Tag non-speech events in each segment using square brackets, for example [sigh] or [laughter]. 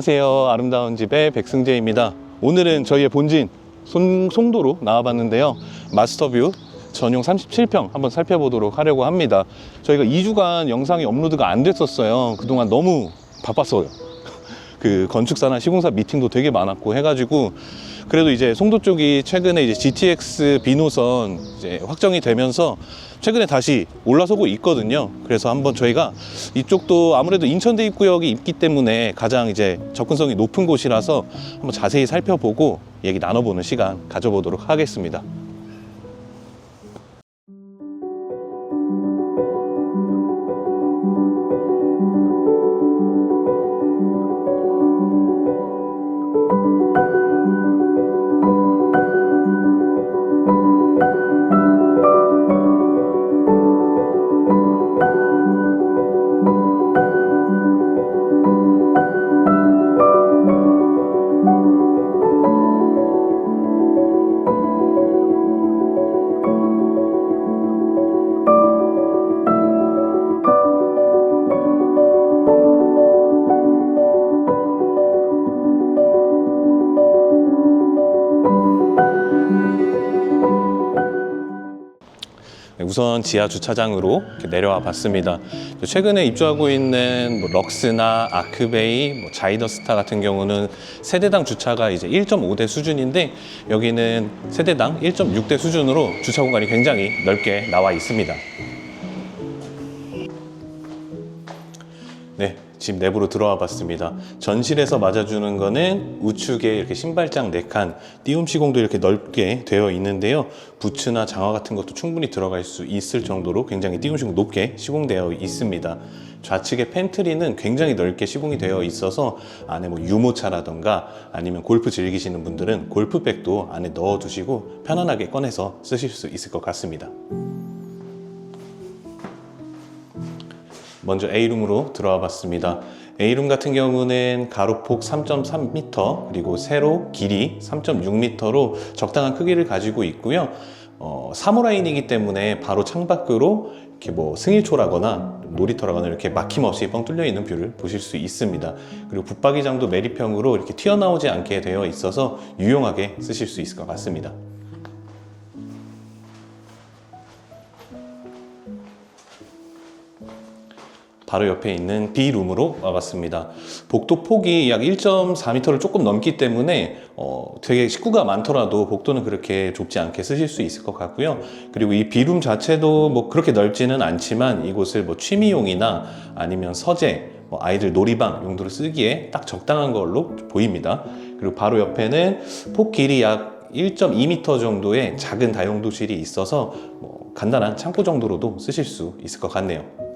안녕하세요. 아름다운 집의 백승재입니다. 오늘은 저희의 본진 송, 송도로 나와봤는데요. 마스터뷰 전용 37평 한번 살펴보도록 하려고 합니다. 저희가 2주간 영상이 업로드가 안 됐었어요. 그동안 너무 바빴어요. 그 건축사나 시공사 미팅도 되게 많았고 해가지고 그래도 이제 송도 쪽이 최근에 이제 GTX B 노선 이제 확정이 되면서 최근에 다시 올라서고 있거든요. 그래서 한번 저희가 이쪽도 아무래도 인천 대 입구역이 있기 때문에 가장 이제 접근성이 높은 곳이라서 한번 자세히 살펴보고 얘기 나눠보는 시간 가져보도록 하겠습니다. 우선 지하 주차장으로 내려와 봤습니다. 최근에 입주하고 있는 뭐 럭스나 아크베이, 뭐 자이더스타 같은 경우는 세대당 주차가 이제 1.5대 수준인데 여기는 세대당 1.6대 수준으로 주차 공간이 굉장히 넓게 나와 있습니다. 네, 집 내부로 들어와 봤습니다. 전실에서 맞아주는 거는 우측에 이렇게 신발장 4칸, 띄움 시공도 이렇게 넓게 되어 있는데요. 부츠나 장화 같은 것도 충분히 들어갈 수 있을 정도로 굉장히 띄움 시공 높게 시공되어 있습니다. 좌측의 팬트리는 굉장히 넓게 시공이 되어 있어서 안에 뭐 유모차라던가 아니면 골프 즐기시는 분들은 골프백도 안에 넣어 두시고 편안하게 꺼내서 쓰실 수 있을 것 같습니다. 먼저 A룸으로 들어와 봤습니다. A룸 같은 경우는 가로폭 3.3m 그리고 세로 길이 3.6m로 적당한 크기를 가지고 있고요. 어, 사무라인이기 때문에 바로 창밖으로 이렇게 뭐 승일초라거나 놀이터라거나 이렇게 막힘없이 뻥 뚫려 있는 뷰를 보실 수 있습니다. 그리고 붙박이장도 메리평으로 이렇게 튀어나오지 않게 되어 있어서 유용하게 쓰실 수 있을 것 같습니다. 바로 옆에 있는 B룸으로 와봤습니다. 복도 폭이 약 1.4m를 조금 넘기 때문에 어, 되게 식구가 많더라도 복도는 그렇게 좁지 않게 쓰실 수 있을 것 같고요. 그리고 이 B룸 자체도 뭐 그렇게 넓지는 않지만 이곳을 뭐 취미용이나 아니면 서재, 뭐 아이들 놀이방 용도로 쓰기에 딱 적당한 걸로 보입니다. 그리고 바로 옆에는 폭 길이 약 1.2m 정도의 작은 다용도실이 있어서 뭐 간단한 창고 정도로도 쓰실 수 있을 것 같네요.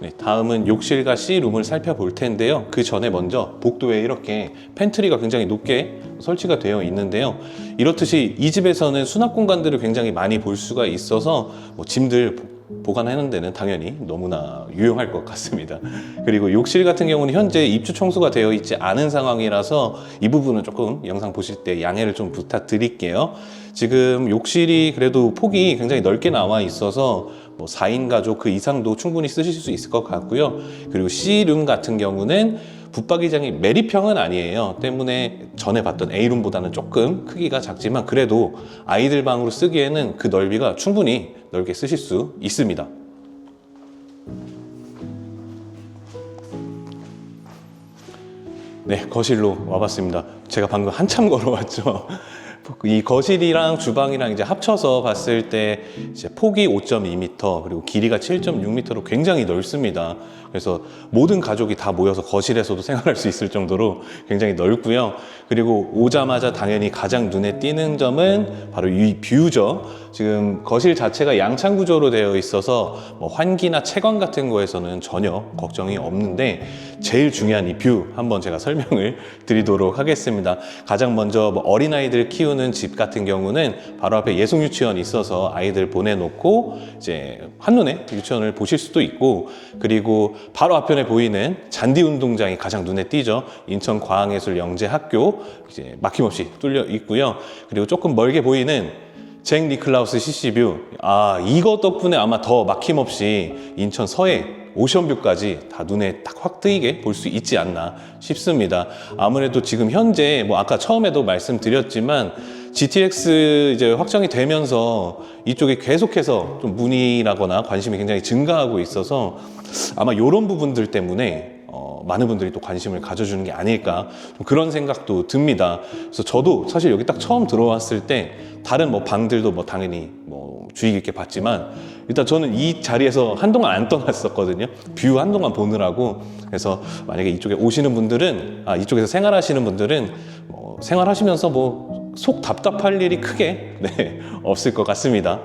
네, 다음은 욕실과 C룸을 살펴볼 텐데요. 그 전에 먼저 복도에 이렇게 팬트리가 굉장히 높게 설치가 되어 있는데요. 이렇듯이 이 집에서는 수납 공간들을 굉장히 많이 볼 수가 있어서 뭐 짐들 보관하는 데는 당연히 너무나 유용할 것 같습니다. 그리고 욕실 같은 경우는 현재 입주 청소가 되어 있지 않은 상황이라서 이 부분은 조금 영상 보실 때 양해를 좀 부탁드릴게요. 지금 욕실이 그래도 폭이 굉장히 넓게 나와 있어서 뭐 4인 가족 그 이상도 충분히 쓰실 수 있을 것 같고요. 그리고 C룸 같은 경우는 붙박이장이 메리평은 아니에요. 때문에 전에 봤던 A룸보다는 조금 크기가 작지만 그래도 아이들 방으로 쓰기에는 그 넓이가 충분히 넓게 쓰실 수 있습니다. 네, 거실로 와봤습니다. 제가 방금 한참 [laughs] 걸어왔죠. 이 거실이랑 주방이랑 이제 합쳐서 봤을 때 이제 폭이 5.2m 그리고 길이가 7.6m로 굉장히 넓습니다. 그래서 모든 가족이 다 모여서 거실에서도 생활할 수 있을 정도로 굉장히 넓고요. 그리고 오자마자 당연히 가장 눈에 띄는 점은 바로 이 뷰죠. 지금 거실 자체가 양창 구조로 되어 있어서 뭐 환기나 채광 같은 거에서는 전혀 걱정이 없는데 제일 중요한 이 뷰 한번 제가 설명을 [laughs] 드리도록 하겠습니다. 가장 먼저 뭐 어린아이들 키우는 집 같은 경우는 바로 앞에 예송 유치원이 있어서 아이들 보내놓고 이제 한눈에 유치원을 보실 수도 있고 그리고 바로 앞편에 보이는 잔디 운동장이 가장 눈에 띄죠. 인천 과학예술 영재학교 이제 막힘없이 뚫려 있고요. 그리고 조금 멀게 보이는 잭 니클라우스 CC뷰. 아, 이거 덕분에 아마 더 막힘없이 인천 서해 오션뷰까지 다 눈에 딱 확 뜨이게 볼 수 있지 않나 싶습니다. 아무래도 지금 현재 뭐 아까 처음에도 말씀드렸지만 GTX 이제 확정이 되면서 이쪽에 계속해서 좀 문의라거나 관심이 굉장히 증가하고 있어서 아마 이런 부분들 때문에 어, 많은 분들이 또 관심을 가져주는 게 아닐까 좀 그런 생각도 듭니다. 그래서 저도 사실 여기 딱 처음 들어왔을 때 다른 뭐 방들도 뭐 당연히 뭐 주의 깊게 봤지만 일단 저는 이 자리에서 한동안 안 떠났었거든요. 뷰 한동안 보느라고 그래서 만약에 이쪽에 오시는 분들은 아 이쪽에서 생활하시는 분들은 뭐 생활하시면서 뭐 속 답답할 일이 크게 네, 없을 것 같습니다.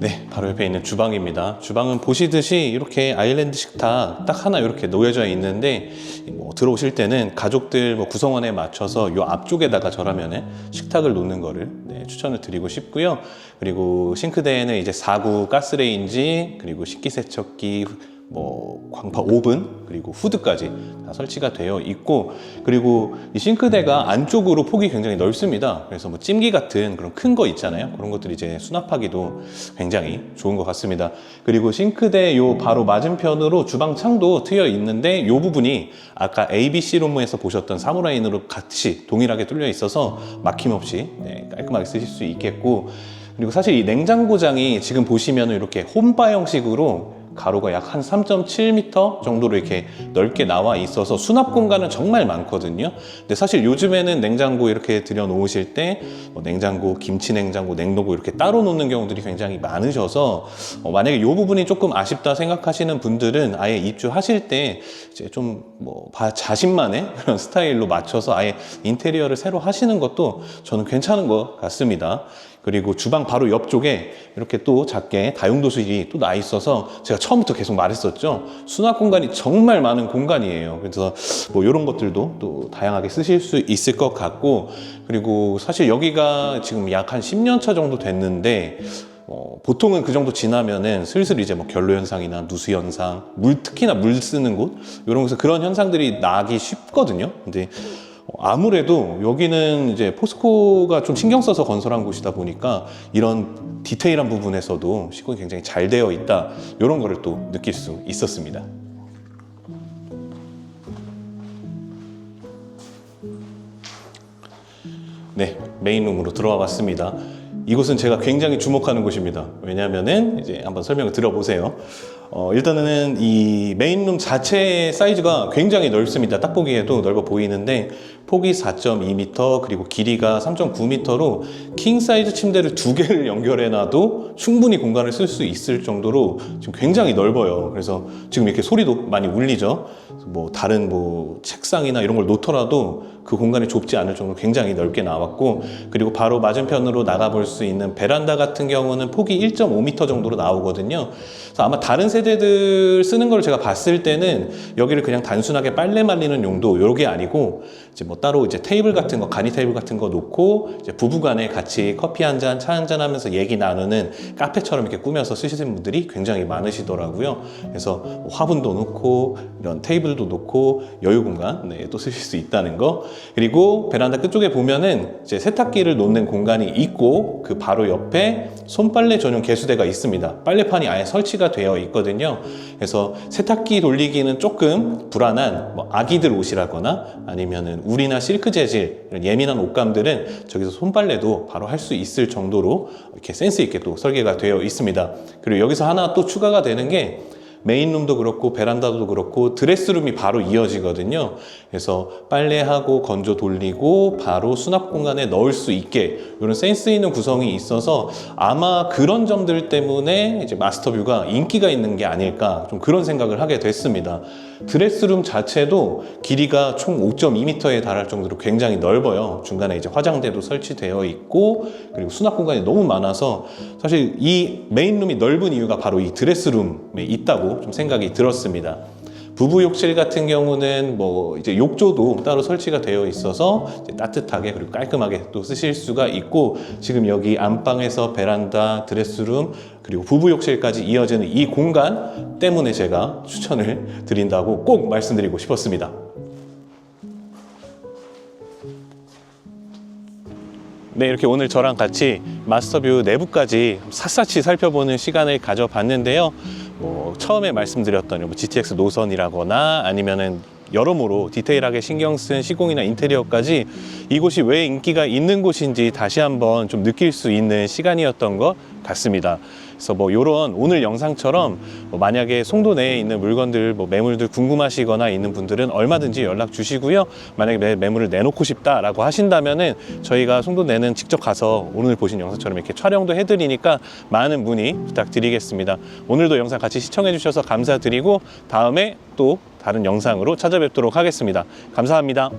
네, 바로 옆에 있는 주방입니다. 주방은 보시듯이 이렇게 아일랜드 식탁 딱 하나 이렇게 놓여져 있는데 뭐 들어오실 때는 가족들 뭐 구성원에 맞춰서 요 앞쪽에다가 저라면은 식탁을 놓는 거를 네, 추천을 드리고 싶고요. 그리고 싱크대에는 이제 4구 가스레인지 그리고 식기세척기 뭐 광파 오븐 그리고 후드까지 다 설치가 되어 있고 그리고 이 싱크대가 안쪽으로 폭이 굉장히 넓습니다. 그래서 뭐 찜기 같은 그런 큰 거 있잖아요. 그런 것들이 이제 수납하기도 굉장히 좋은 것 같습니다. 그리고 싱크대 요 바로 맞은편으로 주방 창도 트여 있는데 요 부분이 아까 ABC 룸에서 보셨던 사무라인으로 같이 동일하게 뚫려 있어서 막힘없이 네, 깔끔하게 쓰실 수 있겠고 그리고 사실 이 냉장고장이 지금 보시면 이렇게 홈바 형식으로 가로가 약 한 3.7m 정도로 이렇게 넓게 나와 있어서 수납 공간은 정말 많거든요. 근데 사실 요즘에는 냉장고 이렇게 들여 놓으실 때 뭐 냉장고, 김치 냉장고, 냉동고 이렇게 따로 놓는 경우들이 굉장히 많으셔서 어, 만약에 이 부분이 조금 아쉽다 생각하시는 분들은 아예 입주하실 때 이제 좀뭐 자신만의 [laughs] 그런 스타일로 맞춰서 아예 인테리어를 새로 하시는 것도 저는 괜찮은 것 같습니다. 그리고 주방 바로 옆쪽에 이렇게 또 작게 다용도실이 또 나 있어서 제가 처음부터 계속 말했었죠. 수납 공간이 정말 많은 공간이에요. 그래서 뭐 이런 것들도 또 다양하게 쓰실 수 있을 것 같고 그리고 사실 여기가 지금 약 한 10년 차 정도 됐는데 어, 보통은 그 정도 지나면은 슬슬 이제 뭐 결로 현상이나 누수 현상, 물 특히나 물 쓰는 곳 이런 곳에서 그런 현상들이 나기 쉽거든요. 근데 어, 아무래도 여기는 이제 포스코가 좀 신경 써서 건설한 곳이다 보니까 이런 디테일한 부분에서도 시공이 굉장히 잘 되어 있다 이런 거를 또 느낄 수 있었습니다. 네, 메인룸으로 들어와 봤습니다. 이곳은 제가 굉장히 주목하는 곳입니다. 왜냐하면은 이제 한번 설명을 들어보세요. 어, 일단은 이 메인룸 자체 사이즈가 굉장히 넓습니다. 딱 보기에도 넓어 보이는데 폭이 4.2m 그리고 길이가 3.9m로 킹 사이즈 침대를 두 개를 [laughs] 연결해 놔도 충분히 공간을 쓸 수 있을 정도로 지금 굉장히 넓어요. 그래서 지금 이렇게 소리도 많이 울리죠. 뭐 다른 뭐 책상이나 이런 걸 놓더라도 그 공간이 좁지 않을 정도로 굉장히 넓게 나왔고 그리고 바로 맞은편으로 나가볼 수 있는 베란다 같은 경우는 폭이 1.5m 정도로 나오거든요. 그래서 아마 다른 세대들 쓰는 걸 제가 봤을 때는 여기를 그냥 단순하게 빨래 말리는 용도 요게 아니고 이제 뭐 따로 이제 테이블 같은 거 간이 테이블 같은 거 놓고 이제 부부간에 같이 커피 한 잔, 차 한 잔 하면서 얘기 나누는 카페처럼 이렇게 꾸며서 쓰시는 분들이 굉장히 많으시더라고요. 그래서 뭐 화분도 놓고 이런 테이블도 놓고 여유 공간 네, 또 쓰실 수 있다는 거. 그리고 베란다 끝쪽에 보면은 이제 세탁기를 놓는 공간이 있고 그 바로 옆에 손빨래 전용 개수대가 있습니다. 빨래판이 아예 설치가 되어 있거든요. 그래서 세탁기 돌리기는 조금 불안한 뭐 아기들 옷이라거나 아니면은 울이나 실크 재질 이런 예민한 옷감들은 저기서 손빨래도 바로 할 수 있을 정도로 이렇게 센스 있게 또 설계가 되어 있습니다. 그리고 여기서 하나 또 추가가 되는 게 메인룸도 그렇고 베란다도 그렇고 드레스룸이 바로 이어지거든요. 그래서 빨래하고 건조 돌리고 바로 수납 공간에 넣을 수 있게 이런 센스 있는 구성이 있어서 아마 그런 점들 때문에 이제 마스터뷰가 인기가 있는 게 아닐까 좀 그런 생각을 하게 됐습니다. 드레스룸 자체도 길이가 총 5.2m에 달할 정도로 굉장히 넓어요. 중간에 이제 화장대도 설치되어 있고 그리고 수납 공간이 너무 많아서 사실 이 메인룸이 넓은 이유가 바로 이 드레스룸에 있다고 좀 생각이 들었습니다. 부부 욕실 같은 경우는 뭐 이제 욕조도 따로 설치가 되어 있어서 따뜻하게 그리고 깔끔하게 또 쓰실 수가 있고 지금 여기 안방에서 베란다, 드레스룸 그리고 부부 욕실까지 이어지는 이 공간 때문에 제가 추천을 드린다고 꼭 말씀드리고 싶었습니다. 네, 이렇게 오늘 저랑 같이 마스터뷰 내부까지 샅샅이 살펴보는 시간을 가져봤는데요. 뭐 처음에 말씀드렸던 뭐 GTX 노선이라거나 아니면은 여러모로 디테일하게 신경 쓴 시공이나 인테리어까지 이곳이 왜 인기가 있는 곳인지 다시 한번 좀 느낄 수 있는 시간이었던 것 같습니다. 그래서 뭐 이런 오늘 영상처럼 뭐 만약에 송도 내에 있는 물건들, 뭐 매물들 궁금하시거나 있는 분들은 얼마든지 연락 주시고요. 만약에 매, 매물을 내놓고 싶다라고 하신다면은 저희가 송도 내는 직접 가서 오늘 보신 영상처럼 이렇게 촬영도 해드리니까 많은 문의 부탁드리겠습니다. 오늘도 영상 같이 시청해 주셔서 감사드리고 다음에 또 다른 영상으로 찾아뵙도록 하겠습니다. 감사합니다.